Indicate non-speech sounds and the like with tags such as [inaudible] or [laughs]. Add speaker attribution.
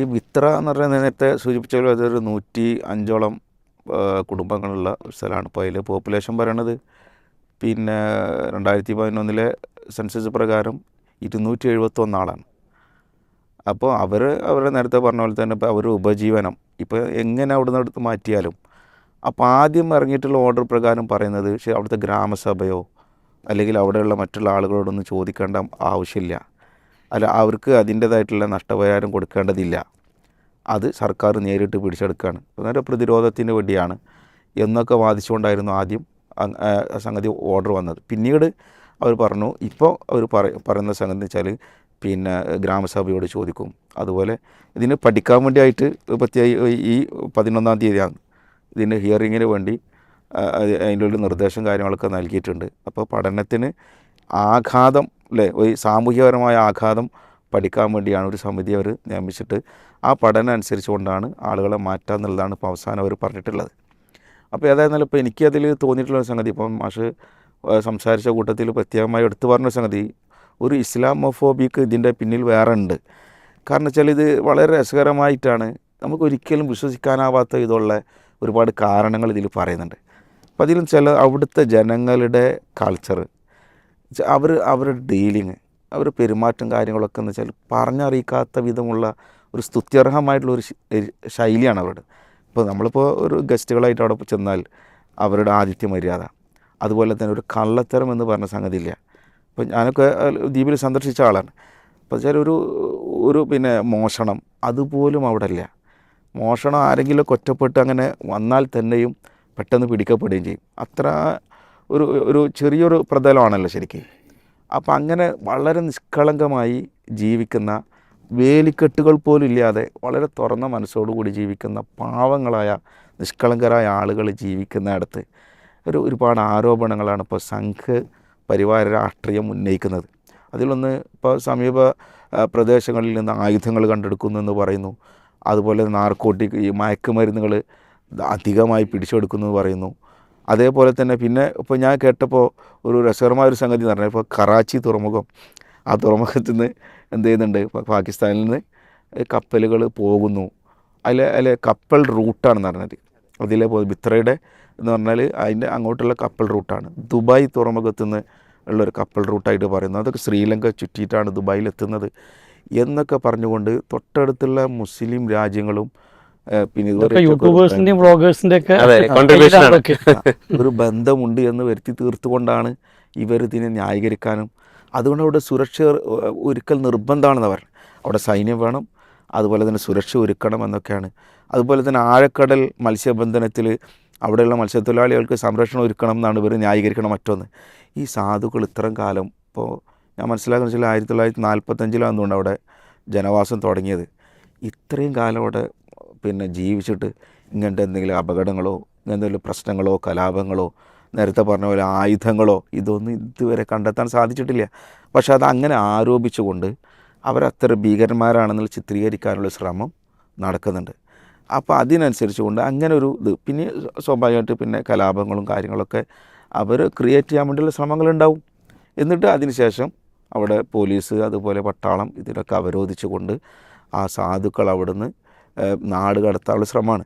Speaker 1: ഈ വിത്ര എന്ന് പറഞ്ഞാൽ നേരത്തെ സൂചിപ്പിച്ച പോലെ അതൊരു നൂറ്റി അഞ്ചോളം കുടുംബങ്ങളുള്ള സ്ഥലമാണ്. ഇപ്പോൾ അതിൽ പോപ്പുലേഷൻ പറയണത് പിന്നെ രണ്ടായിരത്തി പതിനൊന്നിലെ സെൻസസ് പ്രകാരം ഇരുന്നൂറ്റി എഴുപത്തൊന്നാളാണ് അപ്പോൾ അവർ അവരുടെ നേരത്തെ പറഞ്ഞ പോലെ തന്നെ ഇപ്പോൾ അവർ ഉപജീവനം ഇപ്പോൾ എങ്ങനെ അവിടെ നിന്ന് എടുത്ത് മാറ്റിയാലും അപ്പോൾ ആദ്യം ഇറങ്ങിയിട്ടുള്ള ഓർഡർ പ്രകാരം പറയുന്നത് പക്ഷേ അവിടുത്തെ ഗ്രാമസഭയോ അല്ലെങ്കിൽ അവിടെയുള്ള മറ്റുള്ള ആളുകളോടൊന്നും ചോദിക്കേണ്ട ആവശ്യമില്ല. അല്ല അവർക്ക് അതിന്റേതായിട്ടുള്ള നഷ്ടപരിഹാരം കൊടുക്കേണ്ടതില്ല. അത് സർക്കാർ നേരിട്ട് പിടിച്ചെടുക്കുകയാണ്. അന്നേരം പ്രതിരോധത്തിന് വേണ്ടിയാണ് എന്നൊക്കെ വാദിച്ചുകൊണ്ടായിരുന്നു ആദ്യം സംഗതി ഓർഡർ വന്നത്. പിന്നീട് അവർ പറഞ്ഞു ഇപ്പോൾ അവർ പറയുന്ന സംഗതി വെച്ചാൽ പിന്നെ ഗ്രാമസഭയോട് ചോദിക്കും. അതുപോലെ ഇതിന് പഠിക്കാൻ വേണ്ടിയായിട്ട് പ്രത്യേക ഈ പതിനൊന്നാം തീയതിയാണ്. ഇതിന്റെ ഹിയറിങ്ങിന് വേണ്ടി അതിന്റെ ഒരു നിർദ്ദേശം കാര്യങ്ങളൊക്കെ നൽകിയിട്ടുണ്ട്. അപ്പോൾ പഠനത്തിന് ആഘാതം അല്ലേ ഒരു സാമൂഹികപരമായ ആഘാതം പഠിക്കാൻ വേണ്ടിയാണ് ഒരു സമിതി അവർ നിയമിച്ചിട്ട് ആ പഠനം അനുസരിച്ചുകൊണ്ടാണ് ആളുകളെ മാറ്റുക എന്നുള്ളതാണ് ഇപ്പോൾ അവസാനം അവർ പറഞ്ഞിട്ടുള്ളത്. അപ്പോൾ ഏതായിരുന്നാലും ഇപ്പോൾ എനിക്ക് അതിൽ തോന്നിയിട്ടുള്ള സംഗതി ഇപ്പം മാഷ് സംസാരിച്ച കൂട്ടത്തിൽ പ്രത്യേകമായി എടുത്തു പറഞ്ഞ സംഗതി ഒരു ഇസ്ലാമോഫോബിക്ക് ഇതിന്റെ പിന്നിൽ വേറെ ഉണ്ട്. കാരണം വെച്ചാൽ ഇത് വളരെ രസകരമായിട്ടാണ് നമുക്ക് ഒരിക്കലും വിശ്വസിക്കാനാവാത്ത ഇതുള്ള ഒരുപാട് കാരണങ്ങൾ ഇതിൽ പറയുന്നുണ്ട്. അപ്പോൾ അതിലും ചില അവിടുത്തെ ജനങ്ങളുടെ കൾച്ചർ അവർ അവരുടെ ഡീലിങ് അവർ പെരുമാറ്റം കാര്യങ്ങളൊക്കെ എന്ന് വെച്ചാൽ പറഞ്ഞറിയിക്കാത്ത വിധമുള്ള ഒരു സ്തുത്യർഹമായിട്ടുള്ള ഒരു ശൈലിയാണ് അവരുടെ. ഇപ്പോൾ നമ്മളിപ്പോൾ ഒരു ഗസ്റ്റുകളായിട്ട് അവിടെ ചെന്നാൽ അവരുടെ ആതിഥ്യ മര്യാദ. അതുപോലെ തന്നെ ഒരു കള്ളത്തരം എന്ന് പറഞ്ഞ സംഗതി ഇല്ല. ഇപ്പോൾ ഞാനൊക്കെ ദ്വീപിൽ സന്ദർശിച്ച ആളാണ്. അപ്പോൾ വെച്ചാൽ ഒരു ഒരു പിന്നെ മോഷണം അതുപോലും അവിടെ ഇല്ല. മോഷണം ആരെങ്കിലും ഒറ്റപ്പെട്ട് അങ്ങനെ വന്നാൽ തന്നെയും പെട്ടെന്ന് പിടിക്കപ്പെടുകയും ചെയ്യും. അത്ര ഒരു ഒരു ചെറിയൊരു പ്രതലമാണല്ലോ ശരിക്കും. അപ്പം അങ്ങനെ വളരെ നിഷ്കളങ്കമായി ജീവിക്കുന്ന വേലിക്കെട്ടുകൾ പോലും ഇല്ലാതെ വളരെ തുറന്ന മനസ്സോടുകൂടി ജീവിക്കുന്ന പാവങ്ങളായ നിഷ്കളങ്കരായ ആളുകൾ ജീവിക്കുന്നിടത്ത് ഒരു ഒരുപാട് ആരോപണങ്ങളാണ് ഇപ്പോൾ സംഘ് പരിവാര രാഷ്ട്രീയം ഉന്നയിക്കുന്നത്. അതിലൊന്ന് ഇപ്പോൾ സമീപ പ്രദേശങ്ങളിൽ നിന്ന് ആയുധങ്ങൾ കണ്ടെടുക്കുന്നു എന്ന് പറയുന്നു. അതുപോലെ നാർക്കോട്ടിക് ഈ മയക്കുമരുന്നുകൾ അധികമായി പിടിച്ചെടുക്കുന്നു എന്ന് പറയുന്നു. അതേപോലെ തന്നെ പിന്നെ ഇപ്പോൾ ഞാൻ കേട്ടപ്പോൾ ഒരു രസകരമായ ഒരു സംഗതി എന്ന് പറഞ്ഞാൽ ഇപ്പോൾ കറാച്ചി തുറമുഖം. ആ തുറമുഖത്ത് നിന്ന് എന്ത് ചെയ്യുന്നുണ്ട്? പാകിസ്ഥാനിൽ നിന്ന് കപ്പലുകൾ പോകുന്നു. അതിലെ അതിലെ കപ്പൽ റൂട്ടാണെന്ന് പറഞ്ഞത്. അതിലെ ബിത്രയുടെ എന്ന് പറഞ്ഞാൽ അതിന്റെ അങ്ങോട്ടുള്ള കപ്പൽ റൂട്ടാണ്. ദുബായ് തുറമുഖത്ത് നിന്ന് ഉള്ളൊരു കപ്പൽ റൂട്ടായിട്ട് പറയുന്നത് അതൊക്കെ ശ്രീലങ്ക ചുറ്റിയിട്ടാണ് ദുബായിൽ എത്തുന്നത് എന്നൊക്കെ പറഞ്ഞുകൊണ്ട് തൊട്ടടുത്തുള്ള മുസ്ലിം രാജ്യങ്ങളും പിന്നെ
Speaker 2: യൂട്യൂബേഴ്സിന്റെയും വ്ളോഗേഴ്സിന്റെയും ഒക്കെ. [laughs]
Speaker 1: ഒരു ബന്ധമുണ്ട് എന്ന് വരുത്തി തീർത്തുകൊണ്ടാണ് ഇവർ ഇതിനെ ന്യായീകരിക്കാനും. അതുകൊണ്ട് അവിടെ സുരക്ഷ ഒരുക്കൽ നിർബന്ധമാണെന്ന് പറഞ്ഞു അവിടെ സൈന്യം വേണം അതുപോലെ തന്നെ സുരക്ഷ ഒരുക്കണം എന്നൊക്കെയാണ്. അതുപോലെ തന്നെ ആഴക്കടൽ മത്സ്യബന്ധനത്തിൽ അവിടെയുള്ള മത്സ്യത്തൊഴിലാളികൾക്ക് സംരക്ഷണം ഒരുക്കണം എന്നാണ് ഇവർ ന്യായീകരിക്കണം മറ്റൊന്ന്. ഈ സാധുക്കൾ ഇത്രയും കാലം ഇപ്പോൾ ഞാൻ മനസ്സിലാക്കുന്ന വെച്ചാൽ ആയിരത്തി തൊള്ളായിരത്തി നാൽപ്പത്തഞ്ചിലാണ് അവിടെ ജനവാസം തുടങ്ങിയത്. ഇത്രയും കാലം അവിടെ പിന്നെ ജീവിച്ചിട്ട് ഇങ്ങനത്തെ എന്തെങ്കിലും അപകടങ്ങളോ എന്തെങ്കിലും പ്രശ്നങ്ങളോ കലാപങ്ങളോ നേരത്തെ പറഞ്ഞ പോലെ ആയുധങ്ങളോ ഇതൊന്നും ഇതുവരെ കണ്ടെത്താൻ സാധിച്ചിട്ടില്ല. പക്ഷേ അത് അങ്ങനെ ആരോപിച്ചുകൊണ്ട് അവരത്ര ഭീകരന്മാരാണെന്നുള്ള ചിത്രീകരിക്കാനുള്ള ശ്രമം നടക്കുന്നുണ്ട്. അപ്പോൾ അതിനനുസരിച്ച് കൊണ്ട് അങ്ങനെ ഒരു ഇത് പിന്നെ സ്വാഭാവികമായിട്ട് പിന്നെ കലാപങ്ങളും കാര്യങ്ങളൊക്കെ അവർ ക്രിയേറ്റ് ചെയ്യാൻ വേണ്ടിയുള്ള ശ്രമങ്ങളുണ്ടാവും. എന്നിട്ട് അതിനുശേഷം അവിടെ പോലീസ് അതുപോലെ പട്ടാളം ഇതിനൊക്കെ അവരോധിച്ചുകൊണ്ട് ആ സാധുക്കൾ അവിടുന്ന് നാട് കടത്താനുള്ള ശ്രമമാണ്.